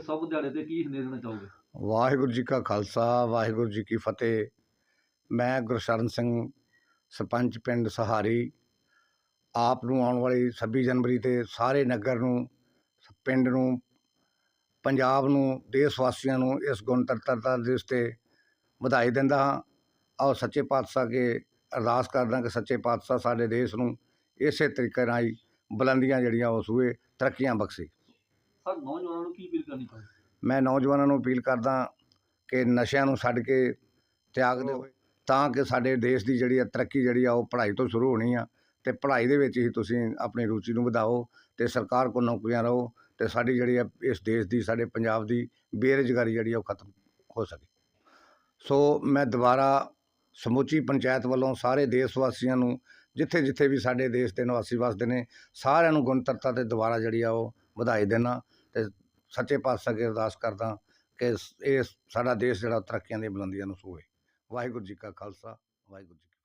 ਸਭ ਦਿਹਾੜੇ ਤੇ ਕੀ ਸੰਦੇਸ਼ ਦੇਣਾ ਚਾਹੋਗੇ? ਵਾਹਿਗੁਰੂ ਜੀ ਕਾ ਖਾਲਸਾ, ਵਾਹਿਗੁਰੂ ਜੀ ਕੀ ਫਤਿਹ। ਮੈਂ ਗੁਰਸ਼ਰਨ ਸਿੰਘ, ਸਰਪੰਚ ਪਿੰਡ ਸਹਾਰੀ। ਆਪ ਨੂੰ ਆਉਣ ਵਾਲੀ 26 ਜਨਵਰੀ ਤੇ ਸਾਰੇ ਨਗਰ ਨੂੰ, ਪਿੰਡ ਨੂੰ, ਪੰਜਾਬ ਨੂੰ, ਦੇਸ਼ ਵਾਸੀਆਂ ਨੂੰ ਇਸ ਗਣਤੰਤਰਤਾ ਦਿਵਸ ਤੇ ਵਧਾਈ ਦਿੰਦਾ ਹਾਂ। ਔਰ ਸੱਚੇ ਪਾਤਸ਼ਾਹ ਅੱਗੇ ਅਰਦਾਸ ਕਰਦਾ ਕਿ ਸੱਚੇ ਪਾਤਸ਼ਾਹ ਸਾਡੇ ਦੇਸ਼ ਨੂੰ ਇਸੇ ਤਰੀਕੇ ਨਾਲ ਬੁਲੰਦੀਆਂ ਜਿਹੜੀਆਂ ਉਹ ਸੂਏ ਤਰੱਕੀਆਂ ਬਖਸ਼ੇ। ਸਰ ਨੌਜਵਾਨਾਂ ਨੂੰ ਕੀ ਅਪੀਲ ਕਰਨੀ ਚਾਹੋਗੇ ਮੈਂ ਨੌਜਵਾਨਾਂ ਨੂੰ ਅਪੀਲ ਕਰਦਾ ਕਿ ਨਸ਼ਿਆਂ ਨੂੰ ਛੱਡ ਕੇ ਤਿਆਗ ਦਿਓ ਤਾਂ ਕਿ ਸਾਡੇ ਦੇਸ਼ ਦੀ ਜਿਹੜੀ ਆ ਤਰੱਕੀ ਜਿਹੜੀ ਆ ਉਹ ਪੜ੍ਹਾਈ ਤੋਂ ਸ਼ੁਰੂ ਹੋਣੀ ਆ ਅਤੇ ਪੜ੍ਹਾਈ ਦੇ ਵਿੱਚ ਹੀ ਤੁਸੀਂ ਆਪਣੀ ਰੁਚੀ ਨੂੰ ਵਧਾਓ ਅਤੇ ਸਰਕਾਰ ਕੋਲ ਨੌਕਰੀਆਂ ਰਹੋ ਅਤੇ ਸਾਡੀ ਜਿਹੜੀ ਆ ਇਸ ਦੇਸ਼ ਦੀ, ਸਾਡੇ ਪੰਜਾਬ ਦੀ ਬੇਰੁਜ਼ਗਾਰੀ ਜਿਹੜੀ ਆ ਉਹ ਖਤਮ ਹੋ ਸਕੇ। ਸੋ ਮੈਂ ਦੁਬਾਰਾ ਸਮੁੱਚੀ ਪੰਚਾਇਤ ਵੱਲੋਂ ਸਾਰੇ ਦੇਸ਼ ਵਾਸੀਆਂ ਨੂੰ, ਜਿੱਥੇ ਜਿੱਥੇ ਵੀ ਸਾਡੇ ਦੇਸ਼ ਦੇ ਨਿਵਾਸੀ ਵਸਦੇ ਨੇ, ਸਾਰਿਆਂ ਨੂੰ ਗਣਤੰਤਰਤਾ ਤੇ ਦੁਬਾਰਾ ਜਿਹੜੀ ਆ ਉਹ ਵਧਾਈ ਦੇਣਾ ਸੱਚੇ ਪਾਤਸ਼ਾਹ ਅੱਗੇ ਅਰਦਾਸ ਕਰਦਾ ਕਿ ਇਹ ਸਾਡਾ ਦੇਸ਼ ਜਿਹੜਾ ਤਰੱਕੀਆਂ ਦੀਆਂ ਬੁਲੰਦੀਆਂ ਨੂੰ ਛੂਹੇ ਵਾਹਿਗੁਰੂ ਜੀ ਕਾ ਖਾਲਸਾ, ਵਾਹਿਗੁਰੂ ਜੀ